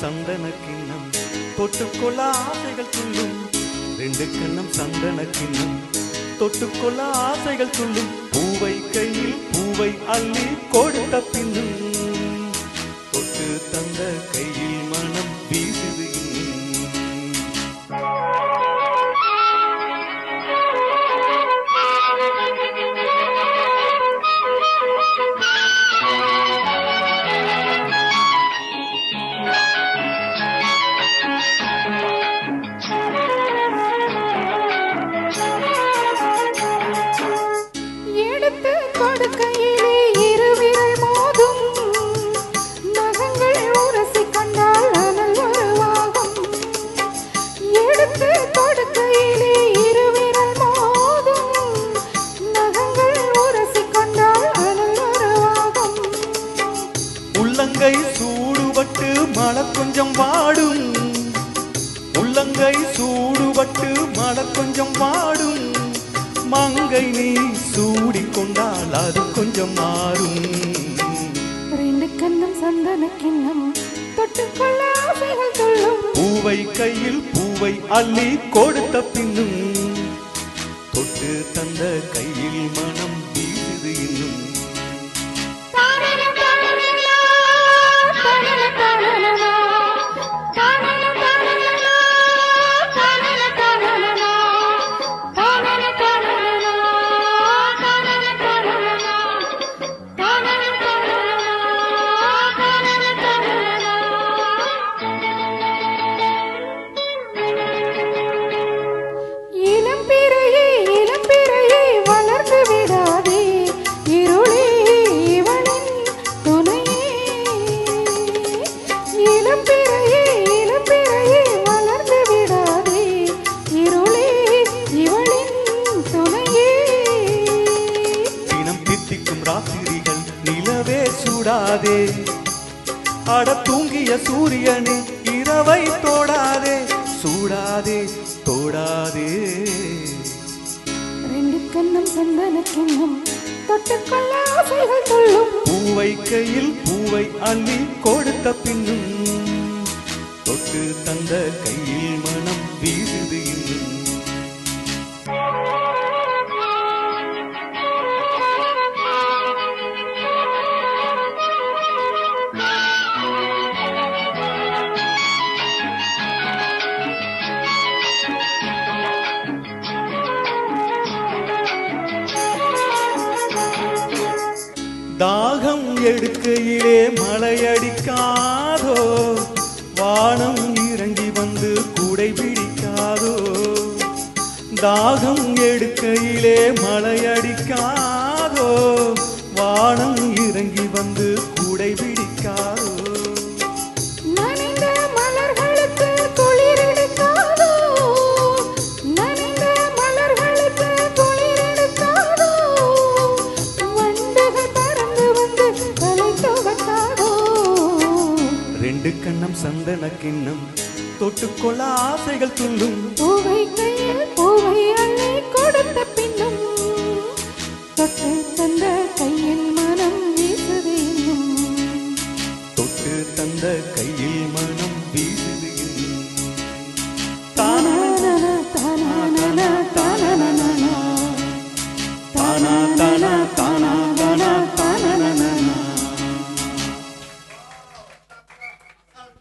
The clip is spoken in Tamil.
சந்தன கிண்ணம் தொட்டுக்கொள்ள ஆசைகள் துள்ளும். ரெண்டு கண்ணம் சந்தன கிண்ணம் தொட்டுக்கொள்ள ஆசைகள் துள்ளும். பூவை கையில் பூவை அள்ளி கொடுத்த பின்னும். தொட்டு தந்த கையில் எடுத்து கொடுக்கையிலே மோதும். நகங்கள் உரசி கண்டால் அனல் உருவாகும். எடுத்து இருவிரல் மோதும். நகங்கள் உரசி கண்டால் அனல் உள்ளங்கை சூடுபட்டு மழை கொஞ்சம் வாடும். உள்ளங்கை சூடுபட்டு மழை கொஞ்சம் வாடும். மங்கை நீ சூடிக்கொண்டால் அது கொஞ்சம் மாறும். ரெண்டு கண்ணம் சந்தன கிண்ணம் தொட்டுக்கொள்ள ஆசைகள் துள்ளும். பூவை கையில் பூவை அள்ளி கொடுத்த பின்னும் தொட்டு தந்த கையில் மனம் வீசுது இன்னும். நிலவே சூடாதே. அட தூங்கிய சூரியனே இரவை தோடாதே. சூடாதே தோடாதே. ரெண்டு கண்ணம் சந்தன கிண்ணம் தொட்டுக்கொள்ள ஆசைகள் துள்ளும் பூவை கையில் பூவை அள்ளி கொடுத்த பின்னும் தொட்டு தந்த கையில் மனம் வீசுது இன்னும். தாகம் எடுக்கையிலே மழையடிக்காதோ வானம் இறங்கி வந்து கூடை பிடிக்காதோ தாகம் எடுக்கையிலே மழையடிக்காதோ வானம் இறங்கி வந்து கூடை பிடி ரெண்டு கண்ணம் சந்தன கிண்ணம். தொட்டுக்கொள்ள ஆசைகள் துள்ளும். பூவை கையில் பூவை அள்ளி கொடுத்த பின்னும். தொட்டு தந்த கையில் மனம் வீசுது தொட்டு தந்த கையில் மனம் வீசுது